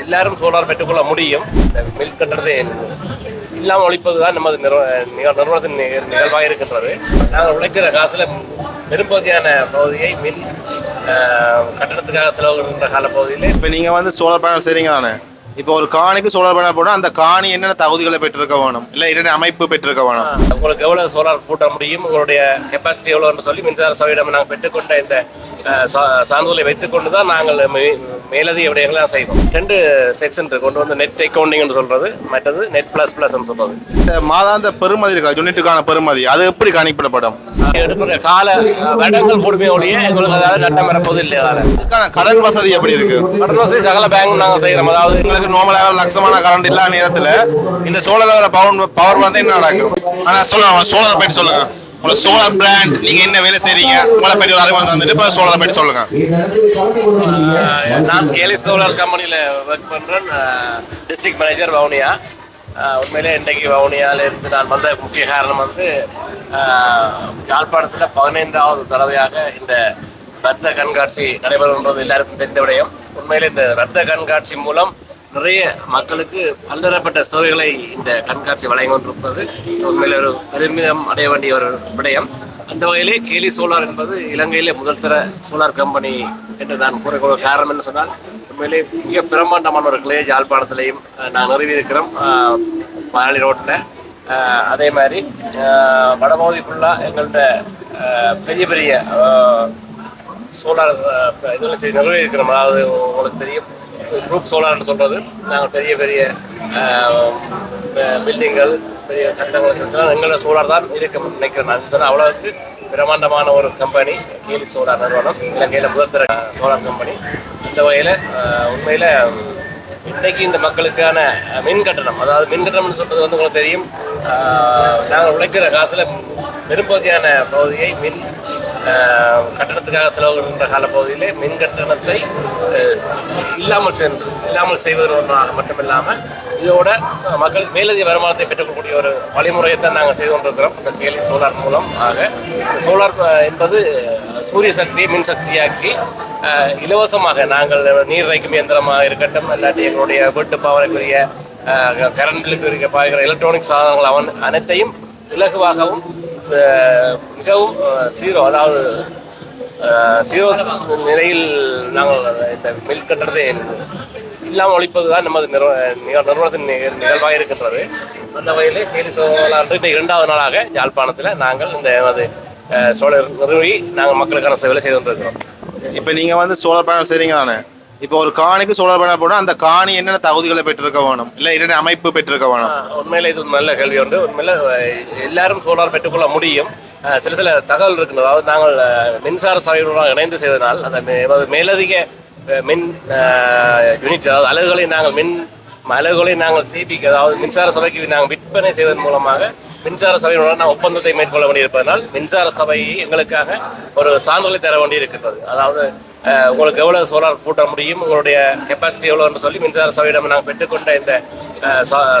எல்லாரும் சோலார் பெற்றுக்கொள்ள முடியும். இந்த இல்லாமல் ஒழிப்பது தான் நமது நிறுவ நிறுவனத்தின் நிகழ்வாக இருக்கின்றது. நாங்கள் உழைக்கிற காசில் பெரும்பகுதியான பகுதியை மின் கட்டணத்துக்காக செலவுகின்ற காலப்பகுதியில் இப்போ நீங்கள் வந்து சோலார் பேனல் செய்றீங்க தானே இப்போ ஒரு காணிக்கு சோலார் பேனல் போட்டால் அந்த காணி என்னென்ன தகுதிகளை பெற்றிருக்க வேணும்? இல்லை என்னென்ன அமைப்பு பெற்றிருக்க வேணும்? உங்களுக்கு எவ்வளவு சோலார் கூட்ட முடியும்? உங்களுடைய கெப்பாசிட்டி எவ்வளோன்னு சொல்லி மின்சார சபையிடம் நாங்கள் பெற்றுக்கொண்ட இந்த அஹ், சா- சான்றிதழை வைத்துக்கொண்டு தான் நாங்கள் மேலதிக விடயங்களை செய்வோம். ரெண்டு செக்ஷன் இருக்கு. ஒன்று வந்து நெட் அக்கௌண்டிங்னு சொல்றது. மற்றது நெட் ப்ளஸ் ப்ளஸ்ன்னு சொல்றது. இந்த மாதாந்த பெறுமதி இருக்கா யூனிட்டுக்கான பெறுமதி அது எப்படி கணிப்பிடப்படும் எடுக்கிற கால கூடுமே ஒழிய எங்களுக்கு அதாவது நட்டம் வரப்போது இல்லை அதில் அதுக்கான கடன் வசதி எப்படி இருக்கு? கடன் வசதி சகல பேங்க் நாங்கள் செய்கிறோம் அதாவது உங்களுக்கு நார்மலாக லட்சமான கரண்ட் இல்லாத நேரத்தில் இந்த சோலார் பவர் பவர் வந்து என்ன நடக்கும்? ஆனால் சொல்லுங்க சோலரை பற்றி சொல்லுங்க. உங்களை சோலார் பிராண்ட் நீங்க என்ன வேலை செய்றீங்க? உங்களை பற்றி ஒரு அறிமுகம் வந்துட்டு இப்போ சோலார் பற்றி சொல்லுங்க. நான் கேலி சோலார் கம்பெனியில் ஒர்க் பண்ணுறேன் டிஸ்ட்ரிக்ட் மேனேஜர் வவுனியா. உண்மையிலே இன்றைக்கு வவுனியால இருந்து நான் வந்த முக்கிய காரணம் வந்து யாழ்ப்பாணத்தில் பதினைந்தாவது தடவையாக இந்த வர்த்த கண்காட்சி நடைபெறும் என்பது எல்லாருக்கும் தெரிந்த விடயம். உண்மையிலே இந்த வர்த்த கண்காட்சி மூலம் நிறைய மக்களுக்கு பல்தரப்பட்ட சேவைகளை இந்த கண்காட்சி வழங்கி கொண்டிருப்பது உண்மையில் ஒரு பெருமிதம் அடைய வேண்டிய ஒரு விடயம். அந்த வகையிலே கேலி சோலார் என்பது இலங்கையிலே முதல் தர சோலார் கம்பெனி என்று நான் கூறக்கூடிய காரணம் என்று சொன்னால் உண்மையிலே மிக பிரம்மாண்டமான ஒரு கிளேஜ் யாழ்ப்பாணத்திலையும் நான் நிறுவியிருக்கிறோம் பழனி ரோட்டில். அதே மாதிரி வடபகுதி ஃபுல்லாக எங்கள்கிட்ட பெரிய பெரிய சோலார் இதில் செய்து நிர்வகிக்கிறோம் அதாவது உங்களுக்கு தெரியும் குரூப் சோலார்னு சொல்கிறது நாங்கள் பெரிய பெரிய பில்டிங்கள் பெரிய கட்டடங்கள் எங்களோட சோலார் தான் இருக்க நினைக்கிறேன் நான். சொன்னால் அவ்வளோவுக்கு பிரம்மாண்டமான ஒரு கம்பெனி கேலி சோலார் நிறுவனம் இலங்கையில் முதல்தர சோலார் கம்பெனி. இந்த வகையில் உண்மையில் இன்றைக்கு இந்த மக்களுக்கான மின் கட்டணம் அதாவது மின் கட்டணம்னு சொல்றது வந்து உங்களுக்கு தெரியும். நாங்கள் உழைக்கிற காசில் பெரும்பகுதியான பகுதியை மின் கட்டணத்துக்காக செலவுகின்ற காலப்பகுதியிலே மின் கட்டணத்தை இல்லாமல் சென்று இல்லாமல் செய்வதன் மட்டுமில்லாமல் இதோட மக்கள் மக்களுக்கு மேலதிக வருமானத்தை பெற்றுக்கொள்ளக்கூடிய ஒரு வழிமுறையை தான் நாங்கள் செய்து கொண்டிருக்கிறோம். இந்த கேலி சோலார் மூலம். ஆக சோலார் என்பது சூரிய சக்தியை மின் சக்தியாக்கி இலவசமாக நாங்கள் நீர் வைக்கும் இயந்திரமாக இருக்கட்டும் இல்லாட்டி எங்களுடைய வீட்டு பாவனைக்குரிய கரண்ட்களுக்கு பாய்கிற எலக்ட்ரானிக் சாதனங்கள் அவன் அனைத்தையும் இலகுவாகவும் மிகவும் சீரோ அதாவது சீரோ நிலையில் நாங்கள் இந்த மில் கட்டுறதை இல்லாமல் ஒழிப்பது தான் நமது நிறுவ நிறுவனத்தின் நிகழ்வாக இருக்கின்றது. அந்த வகையில் கேலி சோழர் இந்த இரண்டாவது நாளாக யாழ்ப்பாணத்தில் நாங்கள் இந்த எமது சோழர் நிறுவி நாங்கள் மக்களுக்கான சேவைகளை செய்து கொண்டிருக்கிறோம். இப்போ நீங்கள் வந்து சோழர் பேனல் செய்கிறீங்க தானே இப்போ ஒரு காணிக்கு சோலார் பேனல் போட்டால் அந்த காணி என்னென்ன தகுதிகளை பெற்றிருக்க வேணும்? இல்லை என்னென்ன அமைப்பு பெற்றிருக்க வேணும்? ஆஹ் உண்மையில இது நல்ல கேள்வி உண்டு. உண்மையில எல்லாரும் சோலார் பெற்றுக்கொள்ள முடியும். சில சில தகவல் இருக்குது அதாவது நாங்கள் மின்சார சபையுடன் இணைந்து செய்தனால் அந்த மேலதிக மின் யூனிட் அதாவது அலகுகளை நாங்கள் மின் அலகுகளை நாங்கள் சிபிக்கு அதாவது மின்சார சபைக்கு நாங்கள் விற்பனை செய்வதன் மூலமாக மின்சார சபையுடன் ஒப்பந்தத்தை மேற்கொள்ள வேண்டியிருப்பதனால் மின்சார சபை எங்களுக்காக ஒரு சான்றிதழை தர வேண்டியிருக்கிறது அதாவது உங்களுக்கு எவ்வளவு சோலார் கூட்ட முடியும் உங்களுடைய கெப்பாசிட்டி எவ்வளோன்னு சொல்லி மின்சார சபையிடம் நாங்கள் பெற்றுக்கொண்ட இந்த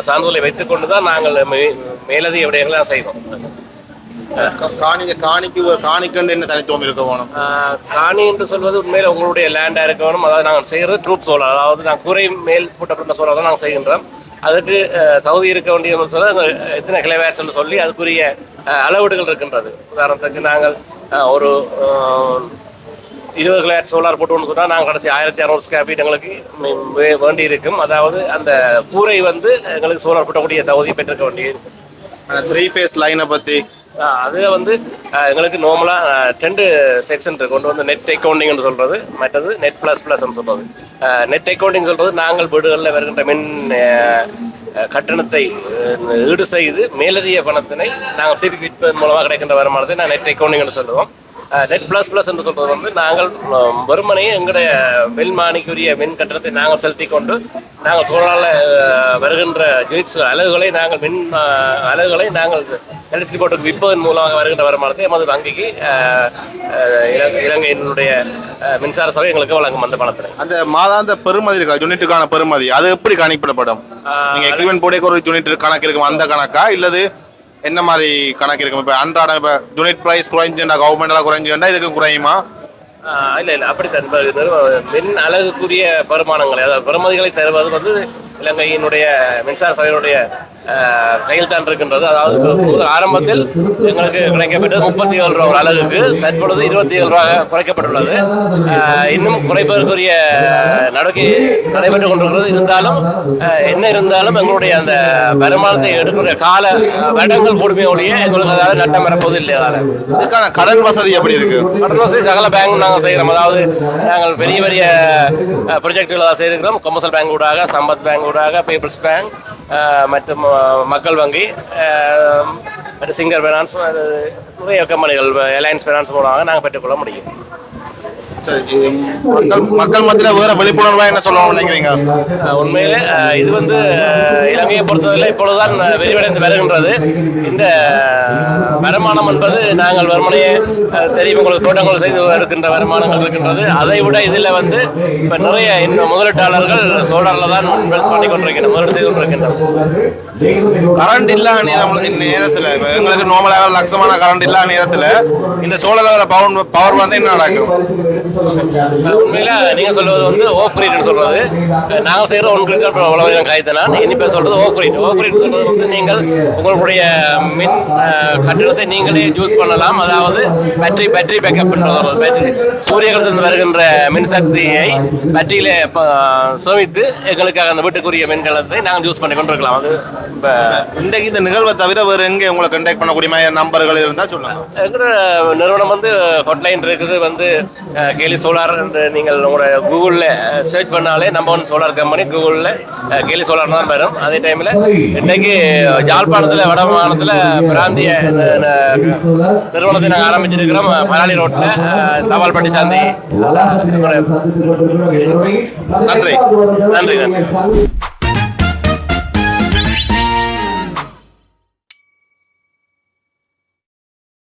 சான்றிதழை வைத்துக்கொண்டு தான் நாங்கள் மேலதிக விடயங்களை செய்வோம். காணிக்கு காணிக்கு காணிக்கண்டு என்ன தனித்துவம் இருக்க வேணும்? அஹ், காணி என்று சொல்வது உண்மையில் உங்களுடைய லேண்டாக இருக்க வேணும். அதாவது நாங்கள் செய்கிறது ட்ரூப் சோலார் அதாவது நாங்கள் கூரை மேல் பூட்டப்பட்ட சோலார் தான் நாங்கள் செய்கின்றோம். அதுக்கு தகுதி இருக்க வேண்டிய சொல்ல எத்தனை கிளைவேட்ஸ்ன்னு சொல்லி அதுக்குரிய அளவீடுகள் இருக்கின்றது. உதாரணத்துக்கு நாங்கள் ஒரு இருபது கிலோவாட் சோலார் போட்டோம்னு சொன்னால் நாங்கள் கடைசி ஆயிரத்தி அறநூறு ஸ்கொயர் ஃபீட் எங்களுக்கு வே- வேண்டி இருக்கும். அதாவது அந்த கூரை வந்து எங்களுக்கு சோலார் போட்டக்கூடிய தகுதி பெற்றிருக்க வேண்டியது த்ரீ ஃபேஸ் லைனை பற்றி அது வந்து எங்களுக்கு நார்மலாக ரெண்டு செக்ஷன் இருக்கு. ஒன்று வந்து நெட் அக்கௌண்டிங்னு சொல்கிறது மற்றது நெட் ப்ளஸ் ப்ளஸ்ன்னு சொல்கிறது நெட் அக்கௌண்டிங் சொல்கிறது நாங்கள் வீடுகளில் வருகின்ற மின் கட்டணத்தை ஈடு செய்து மேலதிக பணத்தினை நாங்கள் சிபி விற்பதன் மூலமாக கிடைக்கின்ற வருமானத்தை நான் நெட் அக்கௌண்டிங்னு சொல்லுவோம். நெட் ப்ளஸ் ப்ளஸ் என்று சொல்கிறது வந்து நாங்கள் அஹ், வெறுமனே எங்களுடைய மின்மானிக்குரிய மின் கட்டணத்தை நாங்கள் செலுத்தி கொண்டு நாங்கள் சோழால வருகின்ற யூனிட்ஸ் அலகுகளை நாங்கள் மின் அலகுகளை நாங்கள் எலக்ட்ரிசிட்டி போர்ட்டுக்கு விற்பதன் மூலமாக வருகின்ற வருமானத்தை எமது வங்கிக்கு இலங்கையினுடைய மின்சார சபை எங்களுக்கு வழங்கும் அந்த பணத்தை. அந்த மாதாந்த பெறுமதி இருக்கா யூனிட்டுக்கான பெறுமதி அது எப்படி கணிப்பிடப்படும்? நீங்க எக்ரிமெண்ட் போடே ஒரு யூனிட் கணக்கு இருக்கும் அந்த கணக்கா? இல்லது என்ன மாதிரி கணக்கு இருக்கும்? இப்போ அன்றாடம் இப்போ யூனிட் ப்ரைஸ் குறைஞ்சுண்டா கவர்மெண்ட்லாம் குறைஞ்சுண்டா இதுக்கு குறையுமா? இல்ல இல்ல அப்படி தருவது மின் அழகுக்குரிய பெருமானங்களை அதாவது பெருமதிகளை தருவது வந்து இலங்கையினுடைய மின்சார சபையினுடைய கையில் இருக்கின்றது. அதாவது ஆரம்பத்தில் எங்களுக்கு கிடைக்கப்பட்டது முப்பத்தி ஏழு ரூபா ஒரு அலகுக்கு தற்பொழுது இருபத்தி ஏழு ரூபா குறைக்கப்பட்டுள்ளது. இன்னும் குறைப்பதற்குரிய நடவடிக்கை நடைபெற்றுக் கொண்டிருக்கிறது. இருந்தாலும் என்ன இருந்தாலும் எங்களுடைய அந்த வருமானத்தை எடுக்கிற கால வருடங்கள் கூடுமே ஒழிய எங்களுக்கு அதாவது நட்டம் வரப்போது இல்லை இதுக்கான கடன் வசதி எப்படி இருக்கு? கடன் வசதி சகல பேங்க் நாங்கள் செய்கிறோம் அதாவது நாங்கள் பெரிய பெரிய ப்ரொஜெக்டுகள் செய்திருக்கிறோம். கொமர்ஷியல் பேங்க் ஊடாக சம்பத் பேங்க் ஊடாக பீப்புள்ஸ் பேங்க் மற்றும் மக்கள் வங்கி சிங்கர் ஃபைனான்ஸ் நிறைய கம்பெனிகள் அலையன்ஸ் ஃபைனான்ஸ் மூலமாக நாங்கள் பெற்றுக்கொள்ள முடியும். மக்கள் மக்கள் மத்தியில் வேற விழிப்புணர்வா என்ன சொல்லணும்னு நினைக்கிறீங்க? உண்மையிலே இது வந்து அஹ், இலங்கையை பொறுத்தவரை இப்பொழுதுதான் விரிவடைந்து வருகின்றது. இந்த வருமானம் என்பது நாங்கள் வருமானையே தெரியும் உங்களுக்கு தோட்டங்கள் செய்து எடுக்கின்ற வருமானங்கள் இருக்கின்றது. அதை விட இதில் வந்து இப்போ நிறைய இன்னும் முதலீட்டாளர்கள் சோலாரில் தான் இன்வெஸ்ட் பண்ணி கொண்டிருக்கின்றனர் முதலீடு செய்து கொண்டிருக்கின்றனர். கரண்ட் இல்லா நேரம் நேரத்துல எங்களுக்கு நார்மலாக லட்சமான கரண்ட் இல்லா நேரத்துல இந்த சோழர் பவர் பவர் வந்து என்ன நடக்கும்? உண்மையில நீங்க சொல்றது வந்து ஓஃப் கிரீட்னு சொல்றது. நாங்கள் செய்யற ஒன் கிரீட் உழவகம் காய்த்தனான் இனிப்பே சொல்றது ஓஃப் கிரீட் ஓஃப் கிரீட் சொல்றது வந்து நீங்கள் உங்களுடைய மின் கட்டிடத்தை நீங்களே யூஸ் பண்ணலாம். அதாவது பேட்டரி பேட்டரி பேக்கப் பேட்டரி சூரியகாலத்திலிருந்து வருகின்ற மின்சக்தியை பேட்டரியில சேமித்து எங்களுக்காக அந்த வீட்டுக்குரிய மின்கலத்தை நாங்கள் யூஸ் பண்ணி கொண்டிருக்கலாம். அது இப்போ இன்றைக்கு இந்த நிகழ்வை தவிர வேற எங்க உங்களை கண்டாக்ட் பண்ணக்கூடிய நம்பர்கள் இருந்தா சொல்லுங்க. எங்களோட நிறுவனம் வந்து ஹாட்லைன் இருக்குது. வந்து கேலி சோலார் என்று நீங்கள் உங்களோட கூகுளில் சர்ச் பண்ணாலே நம்பர் ஒன் சோலார் கம்பெனி கூகுளில் கேலி சோலார் தான் வரும். அதே டைமில் இன்னைக்கு யாழ்ப்பாணத்தில் வடமாநிலத்தில் பிராந்திய ந- ந- நிறுவனத்தை நாங்கள் ஆரம்பிச்சிருக்கிறோம். பலாலி ரோட்டில் தபால்பட்டி சாந்தி. நன்றி நன்றி. நன்றி.